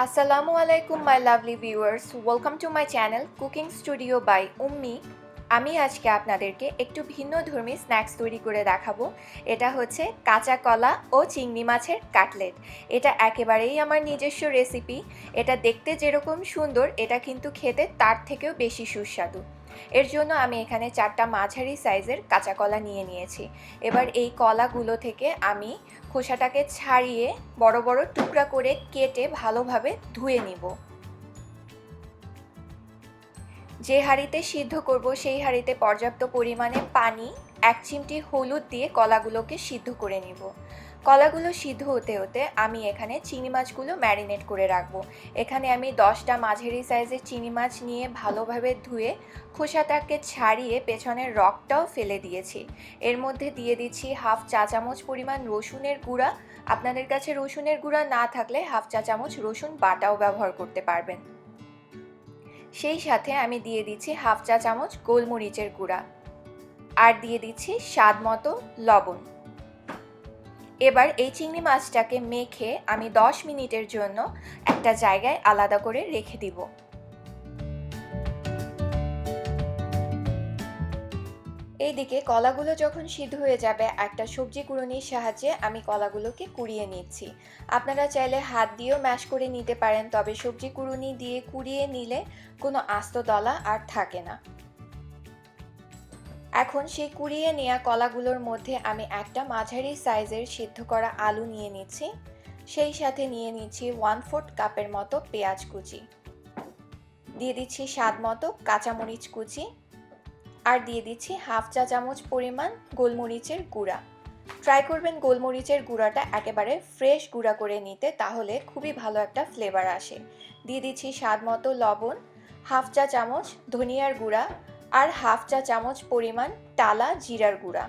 Assalamu আলাইকুম my lovely viewers welcome to my channel cooking studio by Ummi আমি আজকে আপনাদেরকে একটু ভিন্ন ধর্মী স্ন্যাক্স তৈরি করে দেখাবো। এটা হচ্ছে কাঁচা কলা ও চিংড়ি মাছের কাটলেট। এটা একেবারেই আমার নিজস্ব রেসিপি এটা দেখতে যেরকম সুন্দর, এটা কিন্তু খেতে তার থেকেও বেশি সুস্বাদু। এর জন্য আমি এখানে চারটা মাঝারি সাইজের কাঁচা কলা নিয়ে নিয়েছি। এবার এই কলাগুলো থেকে আমি খোসাটাকে ছাড়িয়ে বড় বড় টুকরা করে কেটে ভালোভাবে ধুয়ে নিব। যে হাঁড়িতে সিদ্ধ করব সেই হাঁড়িতে পর্যাপ্ত পরিমাণে পানি, এক চিমটি হলুদ দিয়ে কলাগুলোকে সিদ্ধ করে নিব। কলাগুলো সিদ্ধ হতে হতে আমি এখানে চিংড়ি মাছগুলো ম্যারিনেট করে রাখব। এখানে আমি দশটা মাঝারি সাইজের চিংড়ি মাছ নিয়ে ভালোভাবে ধুয়ে খোসাটাকে ছাড়িয়ে পেছনের রকটাও ফেলে দিয়েছি। এর মধ্যে দিয়ে দিচ্ছি হাফ চা চামচ পরিমাণ রসুনের গুঁড়া। আপনাদের কাছে রসুনের গুঁড়া না থাকলে হাফ চা চামচ রসুন বাটাও ব্যবহার করতে পারবেন। সেই সাথে আমি দিয়ে দিচ্ছি হাফ চা চামচ গোলমরিচের গুঁড়া। আর দিয়ে দিচ্ছি স্বাদ মতো লবণ। এবার এই চিংড়ি মাছটাকে মেখে আমি 10 মিনিটের জন্য একটা জায়গায় আলাদা করে রেখে দিব। এইদিকে কলাগুলো যখন সিদ্ধ হয়ে যাবে, একটা সবজি কুড়ুনির সাহায্যে আমি কলাগুলোকে কুড়িয়ে নিচ্ছি। আপনারা চাইলে হাত দিয়েও ম্যাশ করে নিতে পারেন, তবে সবজি কুড়ুনি দিয়ে কুড়িয়ে নিলে কোনো আস্ত দলা আর থাকে না। এখন সেই কুড়িয়ে নেওয়া কলাগুলোর মধ্যে আমি একটা মাঝারি সাইজের সিদ্ধ করা আলু নিয়ে নিচ্ছি। সেই সাথে নিয়ে নিচ্ছি ওয়ান ফোর্থ কাপের মতো পেঁয়াজ কুচি। দিয়ে দিচ্ছি স্বাদ মতো কাঁচামরিচ কুচি। আর দিয়ে দিচ্ছি হাফ চা চামচ পরিমাণ গোলমরিচের গুঁড়া। ট্রাই করবেন গোলমরিচের গুঁড়াটা একেবারে ফ্রেশ গুঁড়া করে নিতে, তাহলে খুবই ভালো একটা ফ্লেভার আসে। দিয়ে দিচ্ছি স্বাদ মতো লবণ হাফ চা চামচ ধনিয়ার গুঁড়া আর হাফ চা চামচ পরিমাণ টালা জিরার গুঁড়া।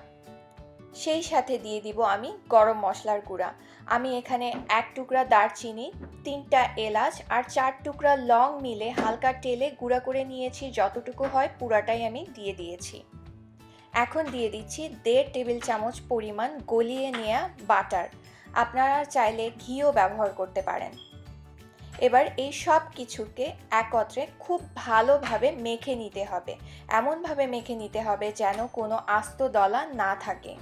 সেই সাথে দিয়ে দিব আমি গরম মশলার গুঁড়া। আমি এখানে এক টুকরা দারচিনি, তিনটা এলাচ আর চার টুকরা লং মিলে হালকা তেলে গুঁড়া করে নিয়েছি, যতটুকু হয় পুরাটাই আমি দিয়ে দিয়েছি। এখন দিয়ে দিচ্ছি দেড় টেবিল চামচ পরিমাণ গলিয়ে নেওয়া বাটার। আপনারা চাইলে ঘিও ব্যবহার করতে পারেন। এবার এই সব কিছুকে একত্রে খুব ভালোভাবে মেখে নিতে হবে। এমনভাবে মেখে নিতে হবে যেন কোনো আস্ত দলা না থাকে।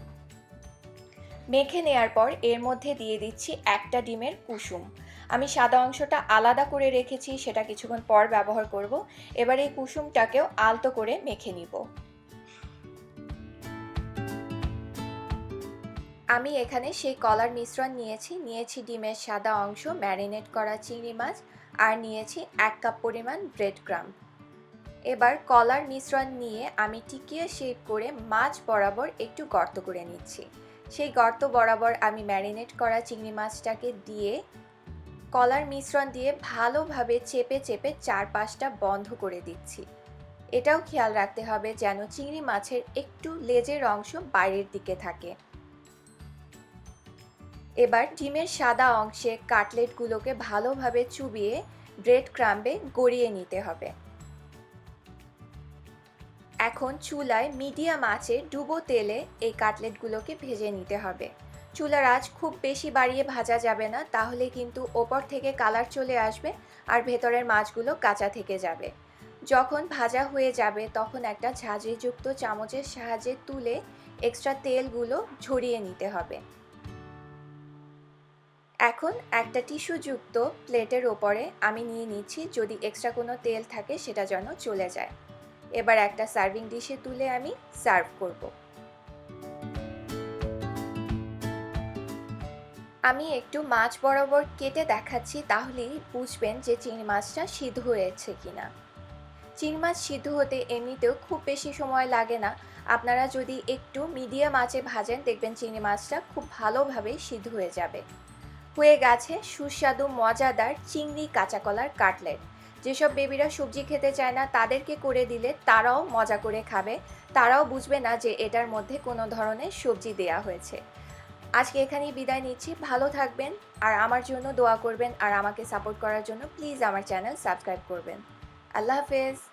মেখে নেয়ার পর এর মধ্যে দিয়ে দিচ্ছি একটা ডিমের কুসুম। আমি সাদা অংশটা আলাদা করে রেখেছি, সেটা কিছুক্ষণ পর ব্যবহার করব। এবার এই কুসুমটাকেও আলতো করে মেখে নিব। আমি এখানে সেই কলার মিশ্রণ নিয়েছি। নিয়েছি ডিমের সাদা অংশ, ম্যারিনেট করা চিংড়ি মাছ, আর নিয়েছি এক কাপ পরিমাণ ব্রেড ক্রাম। এবার কলার মিশ্রণ নিয়ে আমি টিকিয়ে শেপ করে মাছ বরাবর একটু গর্ত করে নিচ্ছি। সেই গর্ত বরাবর আমি ম্যারিনেট করা চিংড়ি মাছটাকে দিয়ে কলার মিশ্রণ দিয়ে ভালোভাবে চেপে চেপে চারপাশটা বন্ধ করে দিচ্ছি। এটাও খেয়াল রাখতে হবে যেন চিংড়ি মাছের একটু লেজের অংশ বাইরের দিকে থাকে। এবার ডিমের সাদা অংশে কাটলেটগুলোকে ভালোভাবে চুবিয়ে ব্রেড ক্রাম্বে গড়িয়ে নিতে হবে। এখন চুলায় মিডিয়াম আঁচে ডুবো তেলে এই কাটলেটগুলোকে ভেজে নিতে হবে। চুলার আঁচ খুব বেশি বাড়িয়ে ভাজা যাবে না, তাহলে কিন্তু ওপর থেকে কালার চলে আসবে আর ভেতরের মাছগুলো কাঁচা থেকে যাবে। যখন ভাজা হয়ে যাবে, তখন একটা ঝাঁঝরিযুক্ত চামচের সাহায্যে তুলে এক্সট্রা তেলগুলো ঝরিয়ে নিতে হবে। এখন একটা টিস্যুযুক্ত প্লেটের ওপরে আমি নিয়ে নিচ্ছি, যদি এক্সট্রা কোনো তেল থাকে সেটা যেন চলে যায়। এবার একটা সার্ভিং ডিশে তুলে আমি সার্ভ করব। আমি একটু মাছ বরাবর কেটে দেখাচ্ছি, তাহলেই বুঝবেন যে চিংড়ি মাছটা সিদ্ধ হয়েছে কিনা। চিংড়ি মাছ সিদ্ধ হতে এমনিতেও খুব বেশি সময় লাগে না। আপনারা যদি একটু মিডিয়াম আঁচে ভাজেন, দেখবেন চিংড়ি মাছটা খুব ভালোভাবে সিদ্ধ হয়ে যাবে। হয়ে গেছে সুস্বাদু, মজাদার চিংড়ি কাঁচা কলার কাটলেট। যেসব বেবিরা সবজি খেতে চায় না, তাদেরকে করে দিলে তারাও মজা করে খাবে। তারাও বুঝবে না যে এটার মধ্যে কোনো ধরনের সবজি দেয়া হয়েছে। আজকে এখানেই বিদায় নিচ্ছি। ভালো থাকবেন আর আমার জন্য দোয়া করবেন আর আমাকে সাপোর্ট করার জন্য প্লিজ আমার চ্যানেল সাবস্ক্রাইব করবেন। আল্লাহ হাফেজ।